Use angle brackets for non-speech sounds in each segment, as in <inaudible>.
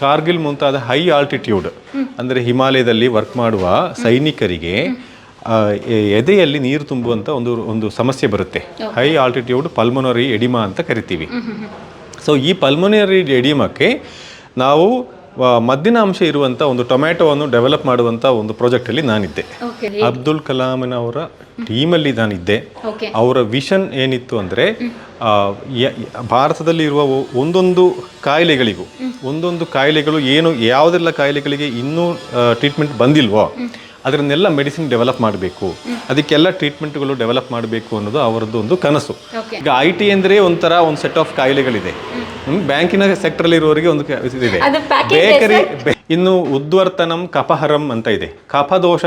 ಕಾರ್ಗಿಲ್ ಮುಂತಾದ high altitude ಅಂದರೆ ಹಿಮಾಲಯದಲ್ಲಿ work ಮಾಡುವ ಸೈನಿಕರಿಗೆ ಎದೆಯಲ್ಲಿ ನೀರು ತುಂಬುವಂಥ ಒಂದು ಒಂದು ಸಮಸ್ಯೆ ಬರುತ್ತೆ. ಹೈ ಆಲ್ಟಿಟ್ಯೂಡ್ ಪಲ್ಮೊನರಿ ಎಡಿಮಾ ಅಂತ ಕರಿತೀವಿ. ಸೊ ಈ ಪಲ್ಮೊನರಿ ಎಡಿಮಕ್ಕೆ ನಾವು ಮದ್ದಿನ ಅಂಶ ಇರುವಂಥ ಒಂದು ಟೊಮ್ಯಾಟೋವನ್ನು ಡೆವಲಪ್ ಮಾಡುವಂಥ ಒಂದು ಪ್ರಾಜೆಕ್ಟಲ್ಲಿ ನಾನಿದ್ದೆ. ಓಕೆ ಅಬ್ದುಲ್ ಕಲಾಂನವರ ಟೀಮಲ್ಲಿ ನಾನಿದ್ದೆ. ಅವರ ವಿಷನ್ ಏನಿತ್ತು ಅಂದರೆ ಭಾರತದಲ್ಲಿ ಇರುವ ಒಂದೊಂದು ಕಾಯಿಲೆಗಳಿಗೂ ಒಂದೊಂದು ಕಾಯಿಲೆಗಳು ಏನು ಯಾವುದೆಲ್ಲ ಕಾಯಿಲೆಗಳಿಗೆ ಇನ್ನೂ ಟ್ರೀಟ್ಮೆಂಟ್ ಬಂದಿಲ್ವೋ ಅದರನ್ನೆಲ್ಲ ಮೆಡಿಸಿನ್ ಡೆವಲಪ್ ಮಾಡಬೇಕು. ಅದಕ್ಕೆಲ್ಲ ಟ್ರೀಟ್ಮೆಂಟ್ಗಳು ಡೆವಲಪ್ ಮಾಡಬೇಕು ಅನ್ನೋದು ಅವರದ್ದು ಒಂದು ಕನಸು. ಈಗ ಐ ಟಿ ಅಂದರೆ ಒಂಥರ ಒಂದು ಸೆಟ್ ಆಫ್ ಕಾಯಿಲೆಗಳಿದೆ. ಬ್ಯಾಂಕಿನ ಸೆಕ್ಟರ್ ಇರುವವರಿಗೆ ಒಂದು ಇದೆ ಬೇಕರಿ ಇನ್ನು ಉದ್ವರ್ತನಂ ಕಪಹರಂ ಅಂತ ಇದೆ. ಕಫದೋಷ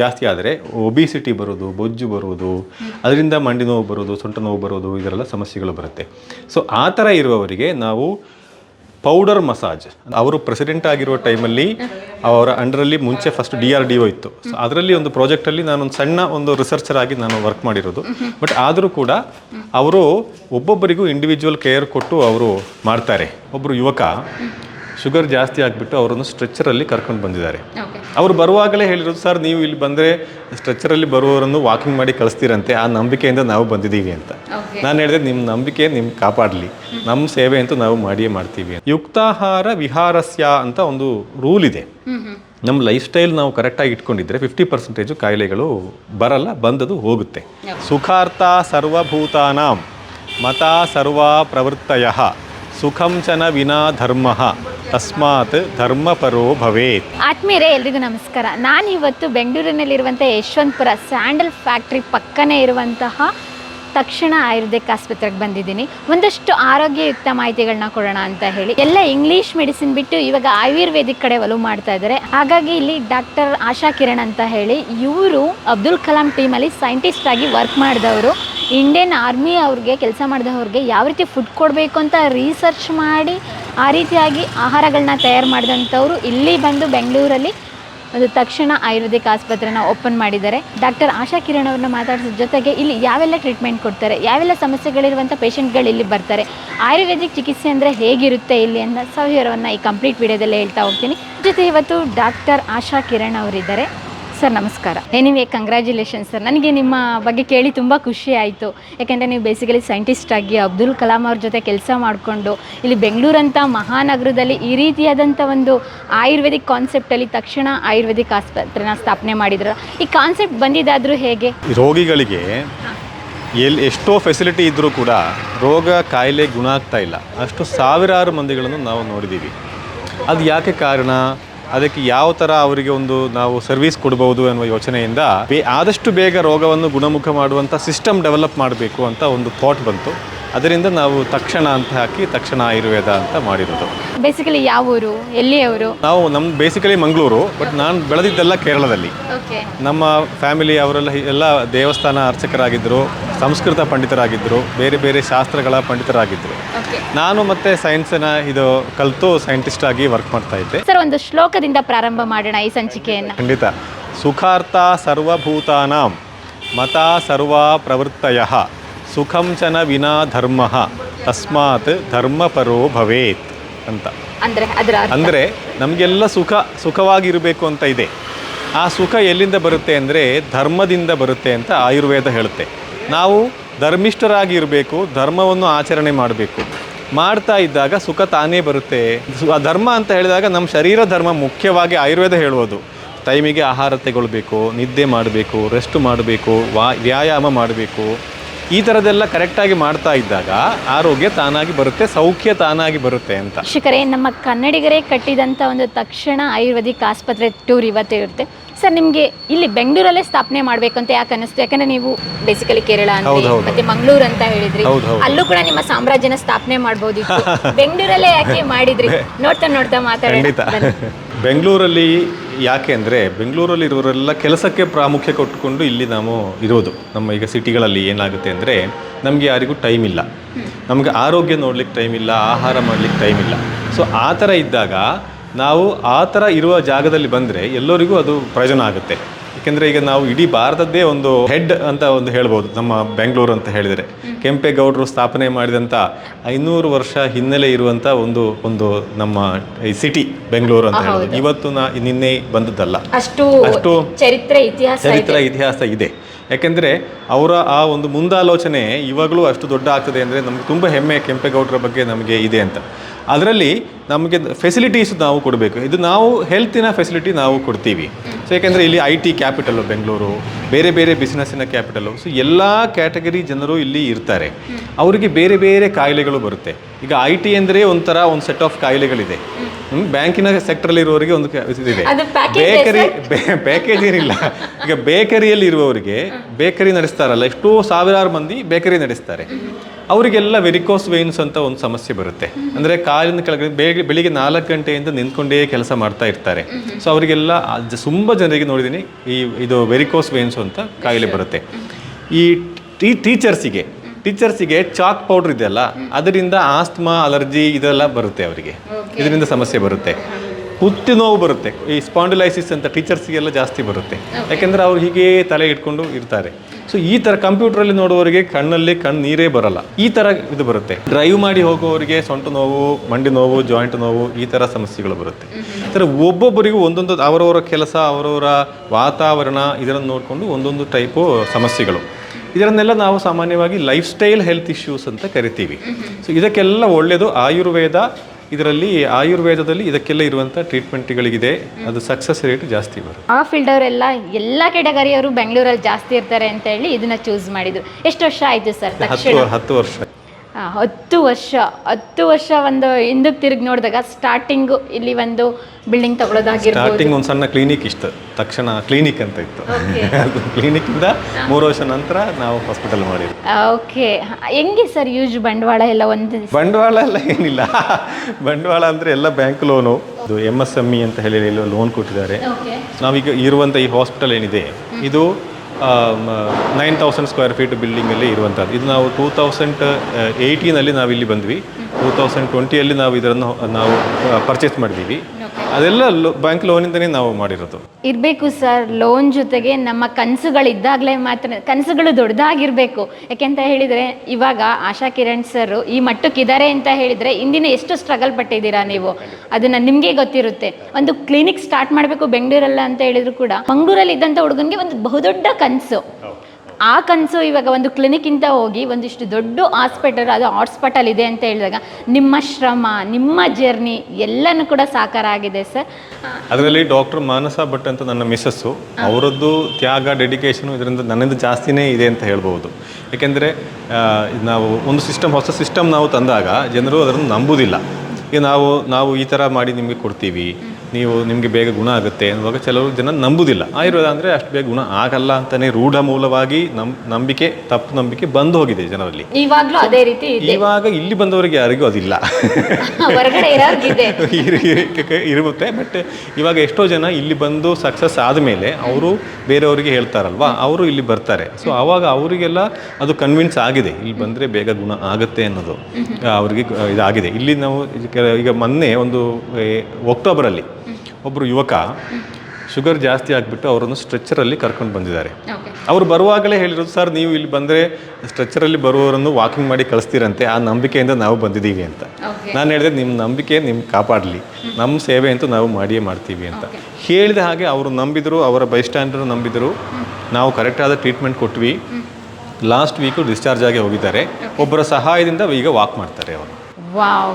ಜಾಸ್ತಿ ಆದರೆ ಒಬಿಸಿಟಿ ಬರೋದು ಬೊಜ್ಜು ಬರುವುದು ಅದರಿಂದ ಮಂಡಿ ನೋವು ಬರೋದು ಸೊಂಟ ನೋವು ಬರೋದು ಇದರೆಲ್ಲ ಸಮಸ್ಯೆಗಳು ಬರುತ್ತೆ. ಸೊ ಆ ಥರ ಇರುವವರಿಗೆ ನಾವು ಪೌಡರ್ ಮಸಾಜ್. ಅವರು ಪ್ರೆಸಿಡೆಂಟ್ ಆಗಿರುವ ಟೈಮಲ್ಲಿ ಅವರ ಅಂಡರಲ್ಲಿ ಮುಂಚೆ first D R D O ಇತ್ತು. ಸೊ ಅದರಲ್ಲಿ ಒಂದು ಪ್ರಾಜೆಕ್ಟಲ್ಲಿ ನಾನೊಂದು ಸಣ್ಣ ಒಂದು ರಿಸರ್ಚರ್ ಆಗಿ ನಾನು ವರ್ಕ್ ಮಾಡಿರೋದು. ಬಟ್ ಆದರೂ ಕೂಡ ಅವರು ಒಬ್ಬೊಬ್ಬರಿಗೂ ಇಂಡಿವಿಜುವಲ್ ಕೇರ್ ಕೊಟ್ಟು ಅವರು ಮಾಡ್ತಾರೆ. ಒಬ್ಬರು ಯುವಕ ಶುಗರ್ ಜಾಸ್ತಿ ಆಗಿಬಿಟ್ಟು ಅವರನ್ನು ಸ್ಟ್ರೆಚ್ಚರಲ್ಲಿ ಕರ್ಕೊಂಡು ಬಂದಿದ್ದಾರೆ. ಅವರು ಬರುವಾಗಲೇ ಹೇಳಿರೋದು ಸರ್ ನೀವು ಇಲ್ಲಿ ಬಂದರೆ ಸ್ಟ್ರೆಚ್ಚರಲ್ಲಿ ಬರುವವರನ್ನು ವಾಕಿಂಗ್ ಮಾಡಿ ಕಳಿಸ್ತೀರಂತೆ ಆ ನಂಬಿಕೆಯಿಂದ ನಾವು ಬಂದಿದ್ದೀವಿ ಅಂತ. ನಾನು ಹೇಳಿದೆ ನಿಮ್ಮ ನಂಬಿಕೆ ನಿಮ್ಮ ಕಾಪಾಡಲಿ. ನಮ್ಮ ಸೇವೆ ಅಂತೂ ನಾವು ಮಾಡಿಯೇ ಮಾಡ್ತೀವಿ ಯುಕ್ತಾಹಾರ ವಿಹಾರಸ್ಯ ಅಂತ ಒಂದು ರೂಲ್ ಇದೆ. ನಮ್ಮ ಲೈಫ್ ಸ್ಟೈಲ್ ನಾವು ಕರೆಕ್ಟಾಗಿ ಇಟ್ಕೊಂಡಿದ್ರೆ ಫಿಫ್ಟಿ ಪರ್ಸೆಂಟೇಜು ಕಾಯಿಲೆಗಳು ಬರಲ್ಲ ಬಂದದು ಹೋಗುತ್ತೆ. ಸುಖಾರ್ಥ ಸರ್ವಭೂತಾನಾಂ ಮತ ಸರ್ವ ಪ್ರವೃತ್ತಯ. ಸುಖಂ ಚನ ವಿನಾ ಧರ್ಮ, ತಸ್ಮಾತ್ ಧರ್ಮಪರೋ ಭವೇತ್. ಆತ್ಮೀಯರೇ, ಎಲ್ರಿಗೂ ನಮಸ್ಕಾರ. ನಾನು ಇವತ್ತು ಬೆಂಗಳೂರಿನಲ್ಲಿರುವಂಥ ಯಶವಂತಪುರ ಸ್ಯಾಂಡಲ್ ಫ್ಯಾಕ್ಟ್ರಿ ಪಕ್ಕನೇ ಇರುವಂತಹ ತಕ್ಷಣ ಆಯುರ್ವೇದಿಕ್ ಆಸ್ಪತ್ರೆಗೆ ಬಂದಿದ್ದೀನಿ. ಒಂದಷ್ಟು ಆರೋಗ್ಯಯುಕ್ತ ಮಾಹಿತಿಗಳನ್ನ ಕೊಡೋಣ ಅಂತ ಹೇಳಿ. ಎಲ್ಲ ಇಂಗ್ಲೀಷ್ ಮೆಡಿಸಿನ್ ಬಿಟ್ಟು ಇವಾಗ ಆಯುರ್ವೇದಿಕ್ ಕಡೆ ಒಲವು ಮಾಡ್ತಾ ಇದ್ದಾರೆ. ಹಾಗಾಗಿ ಇಲ್ಲಿ ಡಾಕ್ಟರ್ ಆಶಾ ಕಿರಣ್ ಅಂತ ಹೇಳಿ ಇವರು ಅಬ್ದುಲ್ ಕಲಾಂ ಟೀಮಲ್ಲಿ ಸೈಂಟಿಸ್ಟ್ ಆಗಿ ವರ್ಕ್ ಮಾಡಿದವರು. ಇಂಡಿಯನ್ ಆರ್ಮಿ ಅವ್ರಿಗೆ, ಕೆಲಸ ಮಾಡಿದವ್ರಿಗೆ ಯಾವ ರೀತಿ ಫುಡ್ ಕೊಡಬೇಕು ಅಂತ ರಿಸರ್ಚ್ ಮಾಡಿ, ಆ ರೀತಿಯಾಗಿ ಆಹಾರಗಳನ್ನ ತಯಾರು ಮಾಡಿದಂಥವ್ರು ಇಲ್ಲಿ ಬಂದು ಬೆಂಗಳೂರಲ್ಲಿ ಒಂದು ತಕ್ಷಣ ಆಯುರ್ವೇದಿಕ್ ಆಸ್ಪತ್ರೆನ ಓಪನ್ ಮಾಡಿದ್ದಾರೆ. ಡಾಕ್ಟರ್ ಆಶಾ ಕಿರಣ್ ಅವ್ರನ್ನ ಮಾತಾಡಿಸೋ ಜೊತೆಗೆ ಇಲ್ಲಿ ಯಾವೆಲ್ಲ ಟ್ರೀಟ್ಮೆಂಟ್ ಕೊಡ್ತಾರೆ, ಯಾವೆಲ್ಲ ಸಮಸ್ಯೆಗಳಿರುವಂಥ ಪೇಷಂಟ್ಗಳು ಇಲ್ಲಿ ಬರ್ತಾರೆ, ಆಯುರ್ವೇದಿಕ್ ಚಿಕಿತ್ಸೆ ಅಂದರೆ ಹೇಗಿರುತ್ತೆ ಇಲ್ಲಿ ಅಂತ ಸವಿವರವನ್ನು ಈ ಕಂಪ್ಲೀಟ್ ವಿಡಿಯೋದಲ್ಲಿ ಹೇಳ್ತಾ ಹೋಗ್ತೀನಿ. ಜೊತೆ ಇವತ್ತು ಡಾಕ್ಟರ್ ಆಶಾ ಕಿರಣ್ ಅವರಿದ್ದಾರೆ. ಸರ್, ನಮಸ್ಕಾರ. Anyway congratulation sir. ನನಗೆ ನಿಮ್ಮ ಬಗ್ಗೆ ಕೇಳಿ ತುಂಬ ಖುಷಿ ಆಯಿತು. ಯಾಕೆಂದರೆ ನೀವು ಬೇಸಿಕಲಿ ಸೈಂಟಿಸ್ಟ್ ಆಗಿ ಅಬ್ದುಲ್ ಕಲಾಂ ಅವ್ರ ಜೊತೆ ಕೆಲಸ ಮಾಡಿಕೊಂಡು ಇಲ್ಲಿ ಬೆಂಗಳೂರಂಥ ಮಹಾನಗರದಲ್ಲಿ ಈ ರೀತಿಯಾದಂಥ ಒಂದು ಆಯುರ್ವೇದಿಕ್ ಕಾನ್ಸೆಪ್ಟಲ್ಲಿ ತಕ್ಷಣ ಆಯುರ್ವೇದಿಕ್ ಆಸ್ಪತ್ರೆನ ಸ್ಥಾಪನೆ ಮಾಡಿದ್ರು. ಈ ಕಾನ್ಸೆಪ್ಟ್ ಬಂದಿದ್ದಾದರೂ ಹೇಗೆ? ರೋಗಿಗಳಿಗೆ ಎಲ್ಲಿ ಎಷ್ಟೋ ಫೆಸಿಲಿಟಿ ಇದ್ದರೂ ಕೂಡ ರೋಗ ಕಾಯಿಲೆ ಗುಣ ಆಗ್ತಾ ಇಲ್ಲ. ಅಷ್ಟು ಸಾವಿರಾರು ಮಂದಿಗಳನ್ನು ನಾವು ನೋಡಿದ್ದೀವಿ ಅದು ಯಾಕೆ ಕಾರಣ? ಅದಕ್ಕೆ ಯಾವ ಥರ ಅವರಿಗೆ ಒಂದು ನಾವು ಸರ್ವಿಸ್ ಕೊಡಬಹುದು ಅನ್ನುವ ಯೋಚನೆಯಿಂದ ಆದಷ್ಟು ಬೇಗ ರೋಗವನ್ನು ಗುಣಮುಖ ಮಾಡುವಂಥ ಸಿಸ್ಟಮ್ ಡೆವಲಪ್ ಮಾಡಬೇಕು ಅಂತ ಒಂದು ಥಾಟ್ ಬಂತು. ಅದರಿಂದ ನಾವು ತಕ್ಷಣ ಅಂತ ಹಾಕಿ ತಕ್ಷಣ ಆಯುರ್ವೇದ ಅಂತ ಮಾಡಿರೋದು. ಬೇಸಿಕಲಿ ಯಾವ ಊರು? ಎಲ್ಲಿಯವರು ನಾವು ನಮ್ಮ ಬೇಸಿಕಲಿ ಮಂಗಳೂರು ಬಟ್ ನಾನು ಬೆಳೆದಿದ್ದೆಲ್ಲ ಕೇರಳದಲ್ಲಿ. ಓಕೆ ನಮ್ಮ ಫ್ಯಾಮಿಲಿ ಅವರೆಲ್ಲ ಹಿ- ಎಲ್ಲ ದೇವಸ್ಥಾನ ಅರ್ಚಕರಾಗಿದ್ದರು ಸಂಸ್ಕೃತ ಪಂಡಿತರಾಗಿದ್ದರು ಬೇರೆ ಬೇರೆ ಶಾಸ್ತ್ರಗಳ ಪಂಡಿತರಾಗಿದ್ದರು ಓಕೆ ನಾನು ಮತ್ತೆ ಸೈನ್ಸ್ನ ಇದು ಕಲಿತು ಸೈಂಟಿಸ್ಟ್ ಆಗಿ ವರ್ಕ್ ಮಾಡ್ತಾ ಇದ್ದೆ. ಸರ್ ಒಂದು ಶ್ಲೋಕದಿಂದ ಪ್ರಾರಂಭ ಮಾಡೋಣ ಈ ಸಂಚಿಕೆಯನ್ನು. ಖಂಡಿತ. ಸುಖಾರ್ಥ ಸರ್ವಭೂತಾನಾಂ ಮತ ಸರ್ವ ಪ್ರವೃತ್ತಯ. ಸುಖಂ ಚನ ವಿನಾ ಧರ್ಮ ತಸ್ಮಾತ್ ಧರ್ಮಪರೋ ಭವೇತ್ ಅಂತ. ಅಂದರೆ ಅದರ ಅಂದರೆ ನಮಗೆಲ್ಲ ಸುಖ ಸುಖವಾಗಿರಬೇಕು ಅಂತ ಇದೆ. ಆ ಸುಖ ಎಲ್ಲಿಂದ ಬರುತ್ತೆ ಅಂದರೆ ಧರ್ಮದಿಂದ ಬರುತ್ತೆ ಅಂತ ಆಯುರ್ವೇದ ಹೇಳುತ್ತೆ. ನಾವು ಧರ್ಮಿಷ್ಠರಾಗಿ ಇರಬೇಕು ಧರ್ಮವನ್ನು ಆಚರಣೆ ಮಾಡಬೇಕು. ಮಾಡ್ತಾ ಇದ್ದಾಗ ಸುಖ ತಾನೇ ಬರುತ್ತೆ. ಆ ಧರ್ಮ ಅಂತ ಹೇಳಿದಾಗ ನಮ್ಮ ಶರೀರ ಧರ್ಮ ಮುಖ್ಯವಾಗಿ ಆಯುರ್ವೇದ ಹೇಳುವುದು. ಟೈಮಿಗೆ ಆಹಾರ ತಗೊಳ್ಬೇಕು ನಿದ್ದೆ ಮಾಡಬೇಕು ರೆಸ್ಟ್ ಮಾಡಬೇಕು ವಾ ವ್ಯಾಯಾಮ ಮಾಡಬೇಕು. ಈ ಥರದ್ದೆಲ್ಲ ಕರೆಕ್ಟಾಗಿ ಮಾಡ್ತಾ ಇದ್ದಾಗ ಆರೋಗ್ಯ ತಾನಾಗಿ ಬರುತ್ತೆ ಸೌಖ್ಯ ತಾನಾಗಿ ಬರುತ್ತೆ ಅಂತ. ಶಿಖರೇ ನಮ್ಮ ಕನ್ನಡಿಗರೇ ಕಟ್ಟಿದಂತ ಒಂದು ತಕ್ಷಣ ಆಯುರ್ವೇದಿಕ್ ಆಸ್ಪತ್ರೆ ಟೂರ್ ಇವತ್ತೇ ಇರುತ್ತೆ. ಸರ್ ನಿಮಗೆ ಇಲ್ಲಿ ಬೆಂಗಳೂರಲ್ಲೇ ಸ್ಥಾಪನೆ ಮಾಡಬೇಕು ಅಂತ ಯಾಕೆ ಅನಿಸ್ತು ಯಾಕಂದ್ರೆ ನೀವು ಬೇಸಿಕಲಿ ಕೇರಳ ಹೌದು, ಹೌದು. ಮತ್ತೆ ಮಂಗಳೂರು ಅಂತ ಹೇಳಿದ್ರಿ. ಹೌದು, ಹೌದು. ಅಲ್ಲೂ ಕೂಡ ನಿಮ್ಮ ಸಾಮ್ರಾಜ್ಯನ ಸ್ಥಾಪನೆ ಮಾಡ್ಬೋದಿತ್ತು. ಬೆಂಗಳೂರಲ್ಲೇ ಯಾಕೆ ಮಾಡಿದ್ರಿ? <laughs> ನೋಡ್ತಾ ನೋಡ್ತಾ ಮಾತಾಡೋಣ. ಖಂಡಿತ. ಬನ್ನಿ. ಬೆಂಗಳೂರಲ್ಲಿ ಯಾಕೆ ಅಂದರೆ ಬೆಂಗಳೂರಲ್ಲಿ ಇರೋರೆಲ್ಲ ಕೆಲಸಕ್ಕೆ ಪ್ರಾಮುಖ್ಯ ಕೊಟ್ಟುಕೊಂಡು ಇಲ್ಲಿ ನಾವು ಇರೋದು. ನಮ್ಮ ಈಗ ಸಿಟಿಗಳಲ್ಲಿ ಏನಾಗುತ್ತೆ ಅಂದರೆ ನಮಗೆ ಯಾರಿಗೂ ಟೈಮ್ ಇಲ್ಲ. ನಮಗೆ ಆರೋಗ್ಯ ನೋಡ್ಲಿಕ್ಕೆ ಟೈಮ್ ಇಲ್ಲ, ಆಹಾರ ಮಾಡ್ಲಿಕ್ಕೆ ಟೈಮ್ ಇಲ್ಲ. ಸೊ ಆ ಥರ ಇದ್ದಾಗ ನಾವು ಆ ಥರ ಇರುವ ಜಾಗದಲ್ಲಿ ಬಂದರೆ ಎಲ್ಲರಿಗೂ ಅದು ಪ್ರಯೋಜನ ಆಗುತ್ತೆ. ಯಾಕೆಂದರೆ ಈಗ ನಾವು ಇಡೀ ಭಾರತದ್ದೇ ಒಂದು ಹೆಡ್ ಅಂತ ಒಂದು ಹೇಳ್ಬೋದು ನಮ್ಮ ಬೆಂಗಳೂರು ಅಂತ ಹೇಳಿದರೆ. ಕೆಂಪೇಗೌಡರು ಸ್ಥಾಪನೆ ಮಾಡಿದಂಥ ಐನೂರು ವರ್ಷ ಹಿನ್ನೆಲೆ ಇರುವಂಥ ಒಂದು ಒಂದು ನಮ್ಮ ಈ ಸಿಟಿ ಬೆಂಗಳೂರು ಅಂತ ಹೇಳೋದು ಇವತ್ತು ನಾ ನಿನ್ನೆ ಬಂದದ್ದಲ್ಲ. ಅಷ್ಟು ಅಷ್ಟು ಚರಿತ್ರೆ ಇತಿಹಾಸ ಚರಿತ್ರ ಇತಿಹಾಸ ಇದೆ. ಯಾಕೆಂದರೆ ಅವರ ಆ ಒಂದು ಮುಂದಾಲೋಚನೆ ಇವಾಗಲೂ ಅಷ್ಟು ದೊಡ್ಡ ಆಗ್ತದೆ ಅಂದರೆ ನಮಗೆ ತುಂಬ ಹೆಮ್ಮೆ ಕೆಂಪೇಗೌಡರ ಬಗ್ಗೆ ನಮಗೆ ಇದೆ ಅಂತ. ಅದರಲ್ಲಿ ನಮಗೆ ಫೆಸಿಲಿಟೀಸ್ ನಾವು ಕೊಡಬೇಕು. ಇದು ನಾವು ಹೆಲ್ತಿನ ಫೆಸಿಲಿಟಿ ನಾವು ಕೊಡ್ತೀವಿ. ಸೊ ಯಾಕೆಂದರೆ ಇಲ್ಲಿ ಐ ಟಿ ಕ್ಯಾಪಿಟಲು ಬೆಂಗಳೂರು ಬೇರೆ ಬೇರೆ ಬಿಸ್ನೆಸ್ಸಿನ ಕ್ಯಾಪಿಟಲು ಸೊ ಎಲ್ಲ ಕ್ಯಾಟಗರಿ ಜನರು ಇಲ್ಲಿ ಇರ್ತಾರೆ. ಅವರಿಗೆ ಬೇರೆ ಬೇರೆ ಕಾಯಿಲೆಗಳು ಬರುತ್ತೆ. ಈಗ ಐ ಟಿ ಅಂದರೆ ಒಂಥರ ಒಂದು ಸೆಟ್ ಆಫ್ ಕಾಯಿಲೆಗಳಿದೆ. ಬ್ಯಾಂಕಿನ ಸೆಕ್ಟ್ರಲ್ಲಿ ಇರುವವರಿಗೆ ಒಂದು ಇದೆ ಬೇಕರಿ ಪ್ಯಾಕೇಜ್ ಏನಿಲ್ಲ. ಈಗ ಬೇಕರಿಯಲ್ಲಿ ಇರುವವರಿಗೆ ಬೇಕರಿ ನಡೆಸ್ತಾರಲ್ಲ ಎಷ್ಟೋ ಸಾವಿರಾರು ಮಂದಿ ಬೇಕರಿ ನಡೆಸ್ತಾರೆ. ಅವರಿಗೆಲ್ಲ ವೆರಿಕೋಸ್ ವೇನ್ಸ್ ಅಂತ ಒಂದು ಸಮಸ್ಯೆ ಬರುತ್ತೆ. ಅಂದರೆ ಕಾಲಿನ ಕೆಳಗಡೆ ಬೇಗ ಬೆಳಿಗ್ಗೆ ನಾಲ್ಕು ಗಂಟೆಯಿಂದ ನಿಂತ್ಕೊಂಡೇ ಕೆಲಸ ಮಾಡ್ತಾ ಇರ್ತಾರೆ. ಸೊ ಅವರಿಗೆಲ್ಲ ತುಂಬ ಜನರಿಗೆ ನೋಡಿದ್ದೀನಿ ಈ ಇದು ವೆರಿಕೋಸ್ ವೇನ್ಸ್ ಅಂತ ಕಾಯಿಲೆ ಬರುತ್ತೆ. ಈ ಟೀ ಟೀಚರ್ಸಿಗೆ ಟೀಚರ್ಸಿಗೆ ಚಾಕ್ ಪೌಡ್ರ್ ಇದೆಯಲ್ಲ ಅದರಿಂದ ಆಸ್ತಮಾ ಅಲರ್ಜಿ ಇದೆಲ್ಲ ಬರುತ್ತೆ ಅವರಿಗೆ. ಇದರಿಂದ ಸಮಸ್ಯೆ ಬರುತ್ತೆ. ಹುತ್ತಿ ನೋವು ಬರುತ್ತೆ. ಈ ಸ್ಪಾಂಡಿಲೈಸಿಸ್ ಅಂತ ಟೀಚರ್ಸ್ಗೆಲ್ಲ ಜಾಸ್ತಿ ಬರುತ್ತೆ. ಯಾಕೆಂದರೆ ಅವ್ರು ಹೀಗೆ ತಲೆ ಇಟ್ಕೊಂಡು ಇರ್ತಾರೆ. ಸೊ ಈ ಥರ ಕಂಪ್ಯೂಟ್ರಲ್ಲಿ ನೋಡುವವರಿಗೆ ಕಣ್ಣಲ್ಲಿ ಕಣ್ಣು ನೀರೇ ಬರಲ್ಲ. ಈ ಥರ ಇದು ಬರುತ್ತೆ. ಡ್ರೈವ್ ಮಾಡಿ ಹೋಗುವವರಿಗೆ ಸೊಂಟ ನೋವು ಮಂಡಿ ನೋವು ಜಾಯಿಂಟ್ ನೋವು ಈ ಥರ ಸಮಸ್ಯೆಗಳು ಬರುತ್ತೆ. ಈ ಥರ ಒಬ್ಬೊಬ್ಬರಿಗೂ ಒಂದೊಂದು ಅವರವರ ಕೆಲಸ ಅವರವರ ವಾತಾವರಣ ಇದನ್ನು ನೋಡಿಕೊಂಡು ಒಂದೊಂದು ಟೈಪು ಸಮಸ್ಯೆಗಳು. ಇದರನ್ನೆಲ್ಲ ನಾವು ಸಾಮಾನ್ಯವಾಗಿ ಲೈಫ್ ಸ್ಟೈಲ್ ಹೆಲ್ತ್ ಇಶ್ಯೂಸ್ ಅಂತ ಕರಿತೀವಿ. ಸೊ ಇದಕ್ಕೆಲ್ಲ ಒಳ್ಳೆಯದು ಆಯುರ್ವೇದ. ಇದರಲ್ಲಿ ಆಯುರ್ವೇದದಲ್ಲಿ ಇದಕ್ಕೆಲ್ಲ ಇರುವಂಥ ಟ್ರೀಟ್ಮೆಂಟ್ಗಳಿಗಿದೆ ಅದು ಸಕ್ಸಸ್ ರೇಟ್ ಜಾಸ್ತಿ ಬರುತ್ತೆ. ಆ ಫೀಲ್ಡ್ ಅವರೆಲ್ಲ ಎಲ್ಲ ಕೆಟಗರಿಯವರು ಬೆಂಗಳೂರಲ್ಲಿ ಜಾಸ್ತಿ ಇರ್ತಾರೆ ಅಂತ ಹೇಳಿ ಇದನ್ನ ಚೂಸ್ ಮಾಡಿದ್ರು. ಎಷ್ಟು ವರ್ಷ ಆಯ್ತು ಸರ್? ತಕ್ಷಣ? ಹತ್ತು ಹತ್ತು ವರ್ಷ. ಹತ್ತು ವರ್ಷ ಹತ್ತು ವರ್ಷ ಒಂದು ಹಿಂದಕ್ಕೆ ತಿರುಗಿ ನೋಡಿದಾಗ ಸ್ಟಾರ್ಟಿಂಗು ಇಲ್ಲಿ ಒಂದು ಬಿಲ್ಡಿಂಗ್ ತಗೊಳ್ಳೋದಾಗಿರ್ಬೋದು ಸ್ಟಾರ್ಟಿಂಗ್ ಒಂದು ಸಣ್ಣ ಕ್ಲಿನಿಕ್ ಇಷ್ಟು ತಕ್ಷಣ ಕ್ಲಿನಿಕ್ ಅಂತ ಇತ್ತು. <laughs> ಅದು ಕ್ಲಿನಿಕ್ಕಿಂದ ಮೂರು ವರ್ಷ ನಂತರ ನಾವು ಹಾಸ್ಪಿಟಲ್ ಮಾಡಿದ್ವಿ ಓಕೆ ಹೆಂಗೆ ಸರ್ ಯೂಸ್ ಬಂಡವಾಳ ಎಲ್ಲ ಒಂದು ಬಂಡವಾಳ ಎಲ್ಲ ಏನಿಲ್ಲ. <laughs> ಬಂಡವಾಳ ಅಂದರೆ ಎಲ್ಲ ಬ್ಯಾಂಕ್ ಲೋನು ಇದು ಎಂ ಎಸ್ ಎಂ ಇ ಅಂತ ಹೇಳಿ ಲೋನ್ ಕೊಟ್ಟಿದ್ದಾರೆ. ನಾವೀಗ ಇರುವಂಥ ಈ ಹಾಸ್ಪಿಟಲ್ ಏನಿದೆ? ಇದು ನೈನ್ ತೌಸಂಡ್ ಸ್ಕ್ವೇರ್ ಫೀಟ್ ಬಿಲ್ಡಿಂಗಲ್ಲಿ ಇರುವಂಥದ್ದು ಇದು ನಾವು ಟೂ ತೌಸಂಡ್ ಏಯ್ಟೀನಲ್ಲಿ ನಾವು ಇಲ್ಲಿ ಬಂದ್ವಿ. ಟೂ ತೌಸಂಡ್ ಟ್ವೆಂಟಿಯಲ್ಲಿ ನಾವು ಇದನ್ನು ನಾವು ಪರ್ಚೇಸ್ ಮಾಡಿದ್ದೀವಿ ಅದೆಲ್ಲ ಬ್ಯಾಂಕ್ ಲೋನಿಂದನೇ ನಾವು ಮಾಡಿರೋದು. ಇರಬೇಕು ಸರ್ ಲೋನ್ ಜೊತೆಗೆ ನಮ್ಮ ಕನಸುಗಳಿದ್ದಾಗಲೇ ಮಾತ್ರ, ಕನಸುಗಳು ದೊಡ್ಡದಾಗಿರಬೇಕು. ಯಾಕೆಂತ ಹೇಳಿದರೆ, ಇವಾಗ ಆಶಾ ಕಿರಣ್ ಸರ್ ಈ ಮಟ್ಟಕ್ಕಿದ್ದಾರೆ ಅಂತ ಹೇಳಿದರೆ ಇಂದಿನ ಎಷ್ಟು ಸ್ಟ್ರಗಲ್ ಪಟ್ಟಿದ್ದೀರಾ ನೀವು? ಅದನ್ನು ನಿಮಗೆ ಗೊತ್ತಿರುತ್ತೆ. ಒಂದು ಕ್ಲಿನಿಕ್ ಸ್ಟಾರ್ಟ್ ಮಾಡಬೇಕು ಬೆಂಗಳೂರಲ್ಲ ಅಂತ ಹೇಳಿದ್ರು ಕೂಡ ಮಂಗಳೂರಲ್ಲಿ ಇದ್ದಂಥ ಹುಡುಗನಿಗೆ ಒಂದು ಬಹುದೊಡ್ಡ ಕನಸು. ಆ ಕನಸು ಇವಾಗ ಒಂದು ಕ್ಲಿನಿಕ್ಕಿಂತ ಹೋಗಿ ಒಂದಿಷ್ಟು ದೊಡ್ಡ ಹಾಸ್ಪಿಟಲ್ ಅದು ಹಾಸ್ಪಿಟಲ್ ಇದೆ ಅಂತ ಹೇಳಿದಾಗ ನಿಮ್ಮ ಶ್ರಮ ನಿಮ್ಮ ಜರ್ನಿ ಎಲ್ಲನೂ ಕೂಡ ಸಾಕಾರ ಆಗಿದೆ ಸರ್ ಅದರಲ್ಲಿ ಡಾಕ್ಟರ್ ಮಾನಸ ಭಟ್ ಅಂತ ನನ್ನ ಮಿಸ್ಸಸ್ಸು ಅವರದ್ದು ತ್ಯಾಗ ಡೆಡಿಕೇಶನು ಇದರಿಂದ ನನ್ನಿಂದ ಜಾಸ್ತಿನೇ ಇದೆ ಅಂತ ಹೇಳ್ಬೋದು ಯಾಕೆಂದರೆ ನಾವು ಒಂದು ಸಿಸ್ಟಮ್ ಹೊಸ ಸಿಸ್ಟಮ್ ನಾವು ತಂದಾಗ ಜನರು ಅದನ್ನು ನಂಬುವುದಿಲ್ಲ ಈಗ ನಾವು ನಾವು ಈ ಥರ ಮಾಡಿ ನಿಮಗೆ ಕೊಡ್ತೀವಿ. ನೀವು ನಿಮಗೆ ಬೇಗ ಗುಣ ಆಗುತ್ತೆ ಅನ್ನುವಾಗ ಕೆಲವು ಜನ ನಂಬುವುದಿಲ್ಲ ಆಯುರ್ವೇದ ಅಂದರೆ ಅಷ್ಟು ಬೇಗ ಗುಣ ಆಗಲ್ಲ ಅಂತಲೇ ರೂಢ ಮೂಲವಾಗಿ ನಮ್ ನಂಬಿಕೆ ತಪ್ಪು ನಂಬಿಕೆ ಬಂದು ಹೋಗಿದೆ ಜನರಲ್ಲಿ. ಇವಾಗಲೂ ಅದೇ ರೀತಿ ಇವಾಗ ಇಲ್ಲಿ ಬಂದವರಿಗೆ ಯಾರಿಗೂ ಅದಿಲ್ಲ. <laughs> <laughs> ಇರುತ್ತೆ. ಬಟ್ ಇವಾಗ ಎಷ್ಟೋ ಜನ ಇಲ್ಲಿ ಬಂದು ಸಕ್ಸಸ್ ಆದಮೇಲೆ ಅವರು ಬೇರೆಯವರಿಗೆ ಹೇಳ್ತಾರಲ್ವಾ? ಅವರು ಇಲ್ಲಿ ಬರ್ತಾರೆ. ಸೊ ಅವಾಗ ಅವರಿಗೆಲ್ಲ ಅದು ಕನ್ವಿನ್ಸ್ ಆಗಿದೆ. ಇಲ್ಲಿ ಬಂದರೆ ಬೇಗ ಗುಣ ಆಗುತ್ತೆ ಅನ್ನೋದು. ಅವರಿಗೆ ಅವ್ರಿಗೆ ಇದಾಗಿದೆ. ಇಲ್ಲಿ ನಾವು ಈಗ ಮೊನ್ನೆ ಒಂದು ಅಕ್ಟೋಬರಲ್ಲಿ ಒಬ್ಬರು ಯುವಕ ಶುಗರ್ ಜಾಸ್ತಿ ಆಗಿಬಿಟ್ಟು ಅವರನ್ನು ಸ್ಟ್ರೆಚ್ಚರಲ್ಲಿ ಕರ್ಕೊಂಡು ಬಂದಿದ್ದಾರೆ. ಅವರು ಬರುವಾಗಲೇ ಹೇಳಿರೋದು ಸರ್ ನೀವು ಇಲ್ಲಿ ಬಂದರೆ ಸ್ಟ್ರೆಚ್ಚರಲ್ಲಿ ಬರುವವರನ್ನು ವಾಕಿಂಗ್ ಮಾಡಿ ಕಳಿಸ್ತೀರಂತೆ ಆ ನಂಬಿಕೆಯಿಂದ ನಾವು ಬಂದಿದ್ದೀವಿ ಅಂತ. ನಾನು ಹೇಳಿದೆ ನಿಮ್ಮ ನಂಬಿಕೆ ನಿಮ್ಮ ಕಾಪಾಡಲಿ. ನಮ್ಮ ಸೇವೆ ಅಂತೂ ನಾವು ಮಾಡಿಯೇ ಮಾಡ್ತೀವಿ ಅಂತ. ಹೇಳಿದ ಹಾಗೆ ಅವರು ನಂಬಿದರು ಅವರ ಬೈಸ್ಟ್ಯಾಂಡರ್ ನಂಬಿದರು. ನಾವು ಕರೆಕ್ಟಾದ ಟ್ರೀಟ್ಮೆಂಟ್ ಕೊಟ್ವಿ. ಲಾಸ್ಟ್ ವೀಕು ಡಿಸ್ಚಾರ್ಜ್ ಆಗಿ ಹೋಗಿದ್ದಾರೆ. ಒಬ್ಬರ ಸಹಾಯದಿಂದ ಈಗ ವಾಕ್ ಮಾಡ್ತಾರೆ ಅವರು. ವಾವ್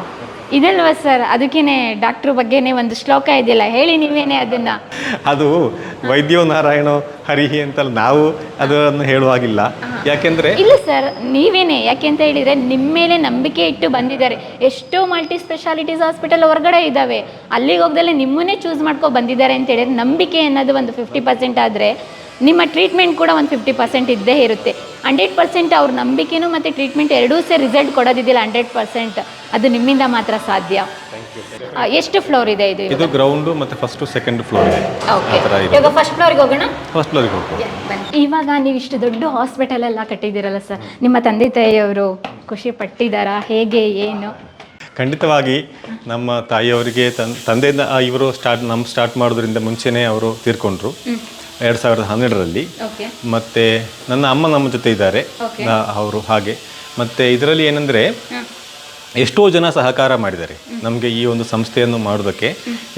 ಇದಲ್ವಾ ಸರ್? ಅದಕ್ಕೇನೆ ಡಾಕ್ಟ್ರ್ ಬಗ್ಗೆನೇ ಒಂದು ಶ್ಲೋಕ ಇದೆಯಲ್ಲ ಹೇಳಿ ನೀವೇನೆ ಅದನ್ನ. ಅದು ವೈದ್ಯೋ ನಾರಾಯಣೋ ಹರಿಹಿ ಅಂತಲ್ಲ ನಾವು ಅದನ್ನು ಹೇಳುವಾಗಿಲ್ಲ. ಯಾಕೆಂದ್ರೆ ಇಲ್ಲ ಸರ್ ನೀವೇನೆ ಯಾಕೆ ಅಂತ ಹೇಳಿದ್ರೆ ನಿಮ್ಮ ಮೇಲೆ ನಂಬಿಕೆ ಇಟ್ಟು ಬಂದಿದ್ದಾರೆ. ಎಷ್ಟೋ ಮಲ್ಟಿ ಸ್ಪೆಷಾಲಿಟೀಸ್ ಹಾಸ್ಪಿಟಲ್ ಹೊರಗಡೆ ಇದ್ದಾವೆ. ಅಲ್ಲಿಗೆ ಹೋಗ್ದಲ್ಲೇ ನಿಮ್ಮನ್ನೇ ಚೂಸ್ ಮಾಡ್ಕೊ ಬಂದಿದ್ದಾರೆ ಅಂತ ಹೇಳಿದ್ರೆ ನಂಬಿಕೆ ಅನ್ನೋದು ಒಂದು ಫಿಫ್ಟಿ ಪರ್ಸೆಂಟ್ ಆದರೆ ನಿಮ್ಮ ಟ್ರೀಟ್ಮೆಂಟ್ ಕೂಡ ಒಂದು ಫಿಫ್ಟಿ ಪರ್ಸೆಂಟ್ ಇದ್ದೇ ಇರುತ್ತೆ. ಹಂಡ್ರೆಡ್ ಪರ್ಸೆಂಟ್ ಅವ್ರ ನಂಬಿಕೆನೂ ಮತ್ತು ಟ್ರೀಟ್ಮೆಂಟ್ ಎರಡೂ ಸೇ ರಿಸಲ್ಟ್ ಕೊಡೋದಿದ್ದಿಲ್ಲ ಹಂಡ್ರೆಡ್ ಪರ್ಸೆಂಟ್ ಅದು ನಿಮ್ಮಿಂದ ಮಾತ್ರ ಸಾಧ್ಯ. ಎಷ್ಟು ಫ್ಲೋರ್ ಇದೆ ಇದು ಇದು ಗ್ರೌಂಡ್ ಮತ್ತು ಫಸ್ಟ್ ಸೆಕೆಂಡ್ ಫ್ಲೋರ್ ಇದೆ. ಇವಾಗ ಫಸ್ಟ್ ಫ್ಲೋರ್ಗೆ ಹೋಗೋಣ? ಫಸ್ಟ್ ಫ್ಲೋರಿಗೆ ಹೋಗೋಣ ಇವಾಗ ನೀವು ಇಷ್ಟು ದೊಡ್ಡ ಹಾಸ್ಪಿಟಲ್ ಎಲ್ಲ ಕಟ್ಟಿದ್ದೀರಲ್ಲ ಸರ್ ನಿಮ್ಮ ತಂದೆ ತಾಯಿಯವರು ಖುಷಿ ಪಟ್ಟಿದ್ದಾರಾ? ಹೇಗೆ ಏನು? ಖಂಡಿತವಾಗಿ ನಮ್ಮ ತಾಯಿಯವರಿಗೆ ತಂದೆಯಿಂದ ಇವರು ಸ್ಟಾರ್ಟ್ ನಮ್ಮ ಸ್ಟಾರ್ಟ್ ಮಾಡೋದ್ರಿಂದ ಮುಂಚೆನೇ ಅವರು ತೀರ್ಕೊಂಡ್ರು. ಎರಡು ಸಾವಿರದ ಹನ್ನೆರಡರಲ್ಲಿ. ಮತ್ತೆ ನನ್ನ ಅಮ್ಮ ನಮ್ಮ ಜೊತೆ ಇದ್ದಾರೆ. ಅವರು ಹಾಗೆ. ಮತ್ತೆ ಇದರಲ್ಲಿ ಏನಂದ್ರೆ ಎಷ್ಟೋ ಜನ ಸಹಕಾರ ಮಾಡಿದ್ದಾರೆ. ನಮಗೆ ಈ ಒಂದು ಸಂಸ್ಥೆಯನ್ನು ಮಾಡೋದಕ್ಕೆ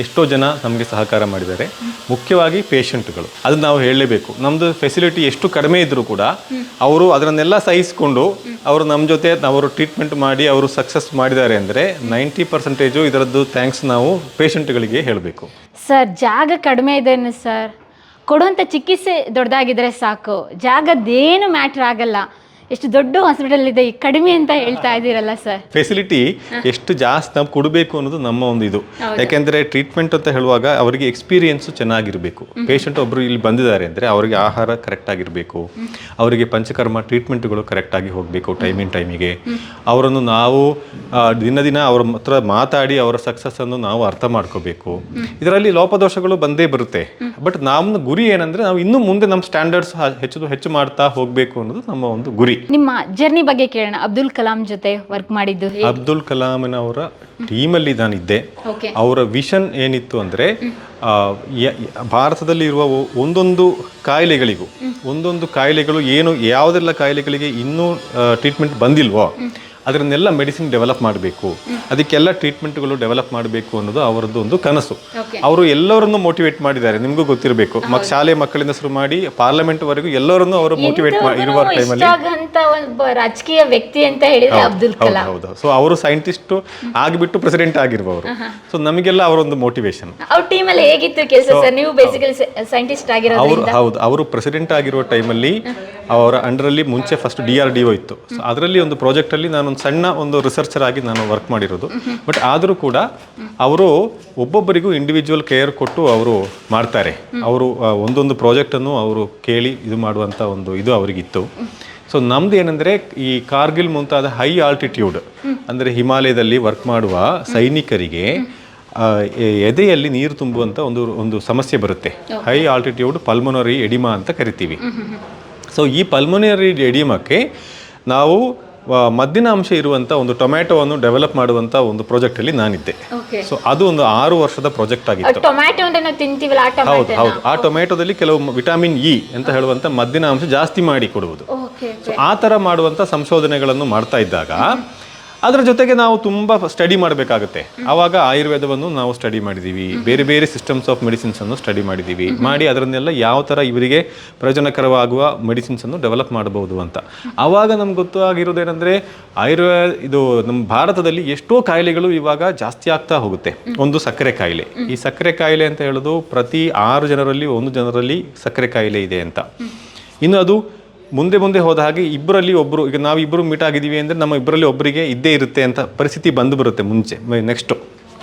ಎಷ್ಟೋ ಜನ ನಮಗೆ ಸಹಕಾರ ಮಾಡಿದ್ದಾರೆ. ಮುಖ್ಯವಾಗಿ ಪೇಷಂಟ್ಗಳು. ಅದು ನಾವು ಹೇಳಲೇಬೇಕು. ನಮ್ಮದು ಫೆಸಿಲಿಟಿ ಎಷ್ಟು ಕಡಿಮೆ ಇದ್ದರೂ ಕೂಡ ಅವರು ಅದನ್ನೆಲ್ಲ ಸಹಿಸಿಕೊಂಡು ಅವರು ನಮ್ಮ ಜೊತೆ ಅವರು ಟ್ರೀಟ್ಮೆಂಟ್ ಮಾಡಿ ಅವರು ಸಕ್ಸಸ್ ಮಾಡಿದ್ದಾರೆ ಅಂದರೆ ನೈಂಟಿ ಪರ್ಸೆಂಟೇಜು ಇದರದ್ದು ಥ್ಯಾಂಕ್ಸ್ ನಾವು ಪೇಷಂಟ್ಗಳಿಗೆ ಹೇಳಬೇಕು. ಸರ್ ಜಾಗ ಕಡಿಮೆ ಇದೆ ಸರ್? ಕೊಡುವಂಥ ಚಿಕಿತ್ಸೆ ದೊಡ್ಡದಾಗಿದ್ರೆ ಸಾಕು. ಜಾಗದ್ದೇನು ಮ್ಯಾಟ್ರ್ ಆಗಲ್ಲ. ಎಷ್ಟು ದೊಡ್ಡ ಹಾಸ್ಪಿಟಲ್ ಇದೆ ಈ ಕಡಿಮೆ ಅಂತ ಹೇಳ್ತಾ ಇದ್ದೀರಲ್ಲ ಸರ್. ಫೆಸಿಲಿಟಿ ಎಷ್ಟು ಜಾಸ್ತಿ ನಾವು ಕೊಡಬೇಕು ಅನ್ನೋದು ನಮ್ಮ ಒಂದು ಇದು. ಯಾಕೆಂದರೆ ಟ್ರೀಟ್ಮೆಂಟ್ ಅಂತ ಹೇಳುವಾಗ ಅವರಿಗೆ ಎಕ್ಸ್ಪೀರಿಯನ್ಸು ಚೆನ್ನಾಗಿರಬೇಕು. ಪೇಷಂಟ್ ಒಬ್ಬರು ಇಲ್ಲಿ ಬಂದಿದ್ದಾರೆ ಅಂದರೆ ಅವರಿಗೆ ಆಹಾರ ಕರೆಕ್ಟ್ ಆಗಿರಬೇಕು. ಅವರಿಗೆ ಪಂಚಕರ್ಮ ಟ್ರೀಟ್ಮೆಂಟ್ಗಳು ಕರೆಕ್ಟಾಗಿ ಹೋಗಬೇಕು ಟೈಮಿಂಗ್ ಟೈಮಿಗೆ ಅವರನ್ನು ನಾವು ದಿನ ದಿನ ಅವ್ರ ಹತ್ರ ಮಾತಾಡಿ ಅವರ ಸಕ್ಸಸ್ಸನ್ನು ನಾವು ಅರ್ಥ ಮಾಡ್ಕೋಬೇಕು. ಇದರಲ್ಲಿ ಲೋಪದೋಷಗಳು ಬಂದೇ ಬರುತ್ತೆ. ಬಟ್ ನಮ್ಮ ಗುರಿ ಏನಂದರೆ ನಾವು ಇನ್ನೂ ಮುಂದೆ ನಮ್ಮ ಸ್ಟ್ಯಾಂಡರ್ಡ್ಸ್ ಹೆಚ್ಚು ಹೆಚ್ಚು ಮಾಡ್ತಾ ಹೋಗಬೇಕು ಅನ್ನೋದು ನಮ್ಮ ಒಂದು ಗುರಿ. ನಿಮ್ಮ ಜರ್ನಿ ಬಗ್ಗೆ ಕೇಳೋಣ. ಅಬ್ದುಲ್ ಕಲಾಂ ಜೊತೆ ವರ್ಕ್ ಮಾಡಿದ್ದು? ಅಬ್ದುಲ್ ಕಲಾಂನವರ ಟೀಮಲ್ಲಿ ನಾನಿದ್ದೆ ಓಕೆ ಅವರ ವಿಷನ್ ಏನಿತ್ತು ಅಂದರೆ ಭಾರತದಲ್ಲಿ ಇರುವ ಒಂದೊಂದು ಕಾಯಿಲೆಗಳಿಗೂ ಒಂದೊಂದು ಕಾಯಿಲೆಗಳು ಏನು ಯಾವುದೆಲ್ಲ ಕಾಯಿಲೆಗಳಿಗೆ ಇನ್ನೂ ಟ್ರೀಟ್ಮೆಂಟ್ ಬಂದಿಲ್ವೋ ಅದನ್ನೆಲ್ಲ ಮೆಡಿಸಿನ್ ಡೆವಲಪ್ ಮಾಡಬೇಕು. ಅದಕ್ಕೆಲ್ಲ ಟ್ರೀಟ್ಮೆಂಟ್ಗಳು ಡೆವಲಪ್ ಮಾಡಬೇಕು ಅನ್ನೋದು ಅವರದ್ದು ಒಂದು ಕನಸು. ಅವರು ಎಲ್ಲರನ್ನು ಮೋಟಿವೇಟ್ ಮಾಡಿದ್ದಾರೆ. ನಿಮಗೂ ಗೊತ್ತಿರಬೇಕು. ಮಕ್ ಶಾಲೆ ಮಕ್ಕಳಿಂದ ಶುರು ಮಾಡಿ ಪಾರ್ಲಿಮೆಂಟ್ ವರೆಗೂ ಎಲ್ಲರನ್ನೂ ಅವರು ಮೋಟಿವೇಟ್ ಇರುವ ಟೈಮಲ್ಲಿ ರಾಜಕೀಯ ವ್ಯಕ್ತಿ ಅಂತ ಹೇಳಿದ್ರೆ ಅಬ್ದುಲ್ ಹೌದು ಕಲಾಂ. ಹೌದು ಸೊ ಅವರು ಸೈಂಟಿಸ್ಟ್ ಆಗಿಬಿಟ್ಟು ಪ್ರೆಸಿಡೆಂಟ್ ಆಗಿರುವವರು. ಸೊ ನಮಗೆಲ್ಲ ಅವರೊಂದು ಮೋಟಿವೇಶನ್ ಅವ್ರ ಟೀಮಲ್ಲಿ ಹೇಗಿತ್ತು ಕೆಲಸ ಸರ್? ನೀವು ಬೇಸಿಕಲಿ ಸೈಂಟಿಸ್ಟ್ ಅವರು ಹೌದು. ಅವರು ಪ್ರೆಸಿಡೆಂಟ್ ಆಗಿರುವ ಟೈಮಲ್ಲಿ ಅವರ ಅಂಡರಲ್ಲಿ ಮುಂಚೆ first D R D O ಇತ್ತು. ಸೊ ಅದರಲ್ಲಿ ಒಂದು ಪ್ರಾಜೆಕ್ಟಲ್ಲಿ ನಾನೊಂದು ಸಣ್ಣ ಒಂದು ರಿಸರ್ಚರ್ ಆಗಿ ನಾನು ವರ್ಕ್ ಮಾಡಿರೋದು. ಬಟ್ ಆದರೂ ಕೂಡ ಅವರು ಒಬ್ಬೊಬ್ಬರಿಗೂ ಇಂಡಿವಿಜುವಲ್ ಕೇರ್ ಕೊಟ್ಟು ಅವರು ಮಾಡ್ತಾರೆ. ಅವರು ಒಂದೊಂದು ಪ್ರಾಜೆಕ್ಟನ್ನು ಅವರು ಕೇಳಿ ಇದು ಮಾಡುವಂಥ ಒಂದು ಇದು ಅವರಿಗಿತ್ತು. ಸೊ ನಮ್ದು ಏನಂದರೆ ಈ ಕಾರ್ಗಿಲ್ ಮುಂತಾದ ಹೈ ಆಲ್ಟಿಟ್ಯೂಡ್ ಅಂದರೆ ಹಿಮಾಲಯದಲ್ಲಿ ವರ್ಕ್ ಮಾಡುವ ಸೈನಿಕರಿಗೆ ಎದೆಯಲ್ಲಿ ನೀರು ತುಂಬುವಂಥ ಒಂದು ಒಂದು ಸಮಸ್ಯೆ ಬರುತ್ತೆ. ಹೈ ಆಲ್ಟಿಟ್ಯೂಡ್ ಪಲ್ಮೊನರಿ ಎಡಿಮಾ ಅಂತ ಕರಿತೀವಿ. ಸೊ ಈ ಪಲ್ಮೊನರಿ ಎಡಿಮಕ್ಕೆ ನಾವು ಮದ್ದಿನ ಅಂಶ ಇರುವಂಥ ಒಂದು ಟೊಮ್ಯಾಟೋವನ್ನು ಡೆವಲಪ್ ಮಾಡುವಂಥ ಒಂದು ಪ್ರಾಜೆಕ್ಟಲ್ಲಿ ನಾನಿದ್ದೆ. ಓಕೆ ಸೊ ಅದು ಒಂದು ಆರು ವರ್ಷದ ಪ್ರಾಜೆಕ್ಟ್ ಆಗಿತ್ತು. ಹೌದು ಹೌದು. ಆ ಟೊಮ್ಯಾಟೋದಲ್ಲಿ ಕೆಲವು ವಿಟಮಿನ್ ಇ ಅಂತ ಹೇಳುವಂಥ ಮದ್ದಿನ ಅಂಶ ಜಾಸ್ತಿ ಮಾಡಿ ಕೊಡುವುದು. ಸೊ ಆ ಥರ ಮಾಡುವಂಥ ಸಂಶೋಧನೆಗಳನ್ನು ಮಾಡ್ತಾ ಇದ್ದಾಗ ಅದರ ಜೊತೆಗೆ ನಾವು ತುಂಬ ಸ್ಟಡಿ ಮಾಡಬೇಕಾಗುತ್ತೆ. ಆವಾಗ ಆಯುರ್ವೇದವನ್ನು ನಾವು ಸ್ಟಡಿ ಮಾಡಿದ್ದೀವಿ ಬೇರೆ ಬೇರೆ ಸಿಸ್ಟಮ್ಸ್ ಆಫ್ ಮೆಡಿಸಿನ್ಸ್ ಅನ್ನು ಸ್ಟಡಿ ಮಾಡಿದ್ದೀವಿ ಮಾಡಿ ಅದರನ್ನೆಲ್ಲ ಯಾವ ಥರ ಇವರಿಗೆ ಪ್ರಯೋಜನಕರವಾಗುವ ಮೆಡಿಸಿನ್ಸ್ ಅನ್ನು ಡೆವಲಪ್ ಮಾಡಬಹುದು ಅಂತ. ಆವಾಗ ನಮ್ಗೆ ಗೊತ್ತಾಗಿರೋದೇನೆಂದರೆ ಆಯುರ್ವೇದ ಇದು ನಮ್ಮ ಭಾರತದಲ್ಲಿ ಎಷ್ಟೋ ಕಾಯಿಲೆಗಳು ಇವಾಗ ಜಾಸ್ತಿ ಆಗ್ತಾ ಹೋಗುತ್ತೆ. ಒಂದು ಸಕ್ಕರೆ ಕಾಯಿಲೆ. ಈ ಸಕ್ಕರೆ ಕಾಯಿಲೆ ಅಂತ ಹೇಳೋದು ಪ್ರತಿ ಆರು ಜನರಲ್ಲಿ ಒಂದು ಜನರಲ್ಲಿ ಸಕ್ಕರೆ ಕಾಯಿಲೆ ಇದೆ ಅಂತ. ಇನ್ನು ಅದು ಮುಂದೆ ಮುಂದೆ ಹೋದ ಹಾಗೆ ಇಬ್ಬರಲ್ಲಿ ಒಬ್ಬರು ಈಗ ನಾವು ಇಬ್ಬರು ಮೀಟ್ ಆಗಿದ್ದೀವಿ ಅಂದರೆ ನಮ್ಮ ಇಬ್ಬರಲ್ಲಿ ಒಬ್ಬರಿಗೆ ಇದ್ದೇ ಇರುತ್ತೆ ಅಂತ ಪರಿಸ್ಥಿತಿ ಬಂದು ಬರುತ್ತೆ ಮುಂಚೆ ನೆಕ್ಸ್ಟ್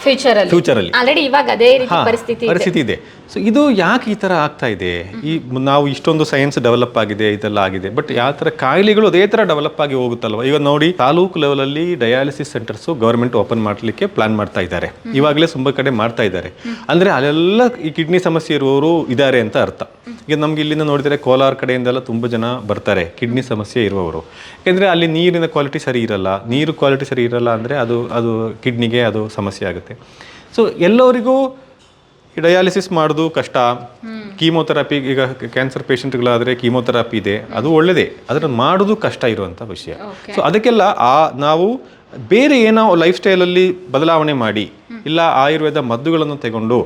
ಫ್ಯೂಚರಲ್ಲಿ ಆಲ್ರೆಡಿ ಇವಾಗ ಅದೇ ರೀತಿ ಪರಿಸ್ಥಿತಿ ಇದೆ. ಪರಿಸ್ಥಿತಿ ಇದೆ. ಸೊ ಇದು ಯಾಕೆ ಈ ಥರ ಆಗ್ತಾ ಇದೆ? ಈ ನಾವು ಇಷ್ಟೊಂದು ಸೈನ್ಸ್ ಡೆವಲಪ್ ಆಗಿದೆ ಇದೆಲ್ಲ ಆಗಿದೆ ಬಟ್ ಯಾವ ಥರ ಕಾಯಿಲೆಗಳು ಅದೇ ಥರ ಡೆವಲಪ್ ಆಗಿ ಹೋಗುತ್ತಲ್ವ? ಈಗ ನೋಡಿ ತಾಲೂಕು ಲೆವೆಲಲ್ಲಿ ಡಯಾಲಿಸಿಸ್ ಸೆಂಟರ್ಸು ಗೌರ್ಮೆಂಟ್ ಓಪನ್ ಮಾಡಲಿಕ್ಕೆ ಪ್ಲಾನ್ ಮಾಡ್ತಾ ಇದ್ದಾರೆ. ಇವಾಗಲೇ ತುಂಬ ಕಡೆ ಮಾಡ್ತಾ ಇದ್ದಾರೆ. ಅಂದರೆ ಅಲ್ಲೆಲ್ಲ ಈ ಕಿಡ್ನಿ ಸಮಸ್ಯೆ ಇರುವವರು ಇದ್ದಾರೆ ಅಂತ ಅರ್ಥ. ಈಗ ನಮ್ಗೆ ಇಲ್ಲಿಂದ ನೋಡಿದರೆ ಕೋಲಾರ ಕಡೆಯಿಂದೆಲ್ಲ ತುಂಬ ಜನ ಬರ್ತಾರೆ ಕಿಡ್ನಿ ಸಮಸ್ಯೆ ಇರುವವರು. ಯಾಕೆಂದರೆ ಅಲ್ಲಿ ನೀರಿನ ಕ್ವಾಲಿಟಿ ಸರಿ ಇರಲ್ಲ ನೀರು ಕ್ವಾಲಿಟಿ ಸರಿ ಇರಲ್ಲ ಅಂದರೆ ಅದು ಅದು ಕಿಡ್ನಿಗೆ ಅದು ಸಮಸ್ಯೆ ಆಗುತ್ತೆ. ಸೊ ಎಲ್ಲರಿಗೂ ಡಯಾಲಿಸಿಸ್ ಮಾಡೋದು ಕಷ್ಟ. ಕೀಮೋಥೆರಪಿ ಈಗ ಕ್ಯಾನ್ಸರ್ ಪೇಷಂಟ್ಗಳಾದರೆ ಕೀಮೋಥೆರಪಿ ಇದೆ ಅದು ಒಳ್ಳೆಯದೇ ಅದನ್ನು ಮಾಡೋದು ಕಷ್ಟ ಇರುವಂಥ ವಿಷಯ. ಸೊ ಅದಕ್ಕೆಲ್ಲ ಆ ನಾವು ಬೇರೆ ಏನೋ ಲೈಫ್ ಸ್ಟೈಲಲ್ಲಿ ಬದಲಾವಣೆ ಮಾಡಿ ಇಲ್ಲ ಆಯುರ್ವೇದ ಮದ್ದುಗಳನ್ನು ತಗೊಂಡು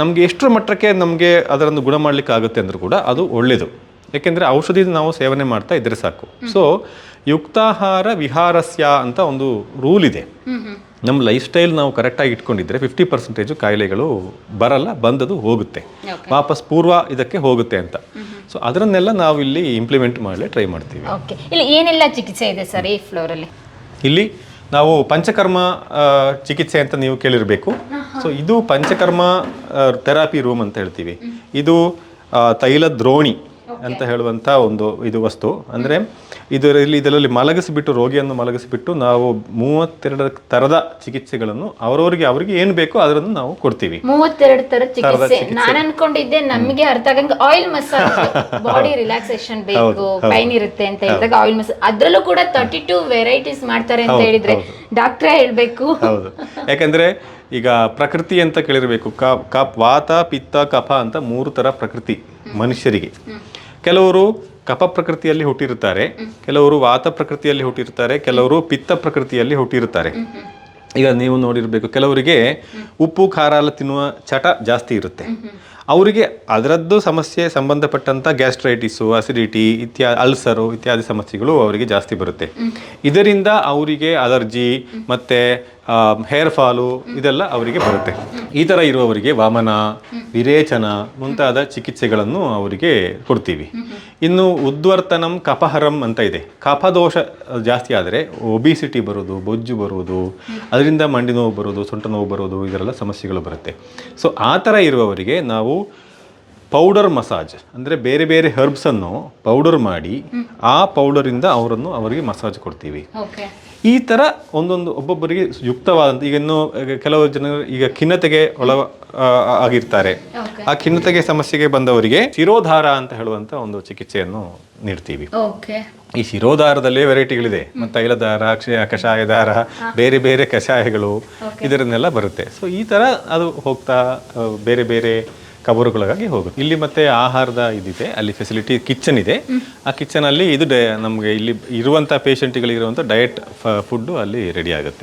ನಮಗೆ ಎಷ್ಟರ ಮಟ್ಟಕ್ಕೆ ನಮಗೆ ಅದರನ್ನು ಗುಣ ಮಾಡಲಿಕ್ಕೆ ಆಗುತ್ತೆ ಅಂದರೂ ಕೂಡ ಅದು ಒಳ್ಳೆಯದು ಯಾಕೆಂದರೆ ಔಷಧಿ ನಾವು ಸೇವನೆ ಮಾಡ್ತಾ ಇದ್ದರೆ ಸಾಕು. ಸೊ ಯುಕ್ತಾಹಾರ ವಿಹಾರಸ್ಯ ಅಂತ ಒಂದು ರೂಲ್ ಇದೆ. ನಮ್ಮ ಲೈಫ್ ಸ್ಟೈಲ್ ನಾವು ಕರೆಕ್ಟಾಗಿ ಇಟ್ಕೊಂಡಿದ್ರೆ ಫಿಫ್ಟಿ ಪರ್ಸೆಂಟೇಜು ಕಾಯಿಲೆಗಳು ಬರಲ್ಲ ಬಂದದು ಹೋಗುತ್ತೆ. ವಾಪಸ್ ಪೂರ್ವ ಇದಕ್ಕೆ ಹೋಗುತ್ತೆ ಅಂತ. ಸೊ ಅದರನ್ನೆಲ್ಲ ನಾವು ಇಲ್ಲಿ ಇಂಪ್ಲಿಮೆಂಟ್ ಮಾಡಲಿ ಟ್ರೈ ಮಾಡ್ತೀವಿ. ಇಲ್ಲಿ ಏನೆಲ್ಲ ಚಿಕಿತ್ಸೆ ಇದೆ ಸರ್ ಈ ಫ್ಲೋರಲ್ಲಿ ಇಲ್ಲಿ ನಾವು ಪಂಚಕರ್ಮ ಚಿಕಿತ್ಸೆ ಅಂತ ನೀವು ಕೇಳಿರಬೇಕು. ಸೊ ಇದು ಪಂಚಕರ್ಮ ಥೆರಪಿ ರೂಮ್ ಅಂತ ಹೇಳ್ತೀವಿ. ಇದು ತೈಲ ದ್ರೋಣಿ ಅಂತ ಹೇಳುವಂಥ ಒಂದು ಇದು ವಸ್ತು. ಅಂದರೆ ಇದರಲ್ಲಿ ಇದರಲ್ಲಿ ಮಲಗಿಸಿಬಿಟ್ಟು ರೋಗಿಯನ್ನು ಮಲಗಿಸಿಬಿಟ್ಟು ನಾವು ಮೂವತ್ತೆರಡು ತರದ ಚಿಕಿತ್ಸೆಗಳನ್ನು ಅವರವರಿಗೆ ಅವರಿಗೆ ಏನು ಬೇಕೋ ಅದರನ್ನು ನಾವು ಕೊಡ್ತೀವಿ. ಮೂವತ್ತೆರಡು ತರ ಚಿಕಿತ್ಸೆ. ನಾನು ಅನ್ಕೊಂಡಿದ್ದೆ ನಮಗೆ ಅರ್ಥ ಆಗಂಗ ಆಯಿಲ್ ಮಸಾಜ್ ಬಾಡಿ ರಿಲ್ಯಾಕ್ಸೇಷನ್ ಬೇಕು ಪೈನ್ ಇರುತ್ತೆ ಅಂತ ಹೇಳಿದಾಗ ಆಯಿಲ್ ಮಸಾಜ್ ಅದ್ರಲ್ಲೂ ಕೂಡ ತರ್ಟಿ ಟು ವೆರೈಟೀಸ್ ಮಾಡ್ತಾರೆ ಅಂತ ಹೇಳಿದ್ರೆ ಡಾಕ್ಟ್ರೇ ಹೇಳಬೇಕು. ಹೌದು. ಯಾಕಂದ್ರೆ ಈಗ ಪ್ರಕೃತಿ ಅಂತ ಕೇಳಿರಬೇಕು. ಕಪ್ ವಾತ, ಪಿತ್ತ, ಕಫ ಅಂತ ಮೂರು ಥರ ಪ್ರಕೃತಿ ಮನುಷ್ಯರಿಗೆ. ಕೆಲವರು ಕಫ ಪ್ರಕೃತಿಯಲ್ಲಿ ಹುಟ್ಟಿರುತ್ತಾರೆ, ಕೆಲವರು ವಾತ ಪ್ರಕೃತಿಯಲ್ಲಿ ಹುಟ್ಟಿರುತ್ತಾರೆ, ಕೆಲವರು ಪಿತ್ತ ಪ್ರಕೃತಿಯಲ್ಲಿ ಹುಟ್ಟಿರುತ್ತಾರೆ. ಈಗ ನೀವು ನೋಡಿರಬೇಕು, ಕೆಲವರಿಗೆ ಉಪ್ಪು, ಖಾರ ಎಲ್ಲ ತಿನ್ನುವ ಚಟ ಜಾಸ್ತಿ ಇರುತ್ತೆ. ಅವರಿಗೆ ಅದರದ್ದು ಸಮಸ್ಯೆ ಸಂಬಂಧಪಟ್ಟಂಥ ಗ್ಯಾಸ್ಟ್ರೈಟಿಸು ಅಸಿಡಿಟಿ ಇತ್ಯಾದಿ ಅಲ್ಸರು ಇತ್ಯಾದಿ ಸಮಸ್ಯೆಗಳು ಅವರಿಗೆ ಜಾಸ್ತಿ ಬರುತ್ತೆ. ಇದರಿಂದ ಅವರಿಗೆ ಅಲರ್ಜಿ ಮತ್ತು ಹೇರ್ ಫಾಲು ಇದೆಲ್ಲ ಅವರಿಗೆ ಬರುತ್ತೆ. ಈ ಥರ ಇರುವವರಿಗೆ ವಾಮನ, ವಿರೇಚನ ಮುಂತಾದ ಚಿಕಿತ್ಸೆಗಳನ್ನು ಅವರಿಗೆ ಕೊಡ್ತೀವಿ. ಇನ್ನು ಉದ್ವರ್ತನಂ ಕಪಹರಂ ಅಂತ ಇದೆ. ಕಫದೋಷ ಜಾಸ್ತಿ ಆದರೆ ಒಬಿಸಿಟಿ ಬರೋದು ಬೊಜ್ಜು ಬರುವುದು, ಅದರಿಂದ ಮಂಡಿ ನೋವು ಬರೋದು ಸೊಂಟ ನೋವು ಬರೋದು ಇದರೆಲ್ಲ ಸಮಸ್ಯೆಗಳು ಬರುತ್ತೆ. ಸೊ ಆ ಥರ ಇರುವವರಿಗೆ ನಾವು ಪೌಡರ್ ಮಸಾಜ್ ಅಂದರೆ ಬೇರೆ ಬೇರೆ ಹರ್ಬ್ಸನ್ನು ಪೌಡರ್ ಮಾಡಿ, ಆ ಪೌಡರಿಂದ ಅವರನ್ನು ಅವರಿಗೆ ಮಸಾಜ್ ಕೊಡ್ತೀವಿ. ಈ ಥರ ಒಂದೊಂದು ಒಬ್ಬೊಬ್ಬರಿಗೆ ಯುಕ್ತವಾದಂಥ ಈಗ ಇನ್ನು ಕೆಲವು ಜನರು ಈಗ ಖಿನ್ನತೆಗೆ ಒಳ ಆಗಿರ್ತಾರೆ. ಆ ಖಿನ್ನತೆಗೆ ಸಮಸ್ಯೆಗೆ ಬಂದವರಿಗೆ ಶಿರೋಧಾರ ಅಂತ ಹೇಳುವಂಥ ಒಂದು ಚಿಕಿತ್ಸೆಯನ್ನು ನೀಡ್ತೀವಿ. ಈ ಶಿರೋಧಾರದಲ್ಲೇ ವೆರೈಟಿಗಳಿದೆ. ತೈಲದಾರ ಕ್ಷ ಕಷಾಯದಾರ ಬೇರೆ ಬೇರೆ ಕಷಾಯಗಳು ಇದರನ್ನೆಲ್ಲ ಬರುತ್ತೆ. ಸೊ ಈ ಥರ ಅದು ಹೋಗ್ತಾ ಬೇರೆ ಬೇರೆ ಕಬರುಗಳಿಗಾಗಿ ಹೋಗುತ್ತೆ. ಇಲ್ಲಿ ಮತ್ತೆ ಆಹಾರದ ಇದಿದೆ, ಅಲ್ಲಿ ಫೆಸಿಲಿಟಿ ಕಿಚನ್ ಇದೆ. ಆ ಕಿಚನ್ ಅಲ್ಲಿ ಇದು ಡೇ ನಮಗೆ ಇಲ್ಲಿ ಇರುವಂತಹ ಪೇಷಂಟ್ಗಳಿರುವಂಥ ಡಯಟ್ ಫುಡ್ ಅಲ್ಲಿ ರೆಡಿ ಆಗುತ್ತೆ.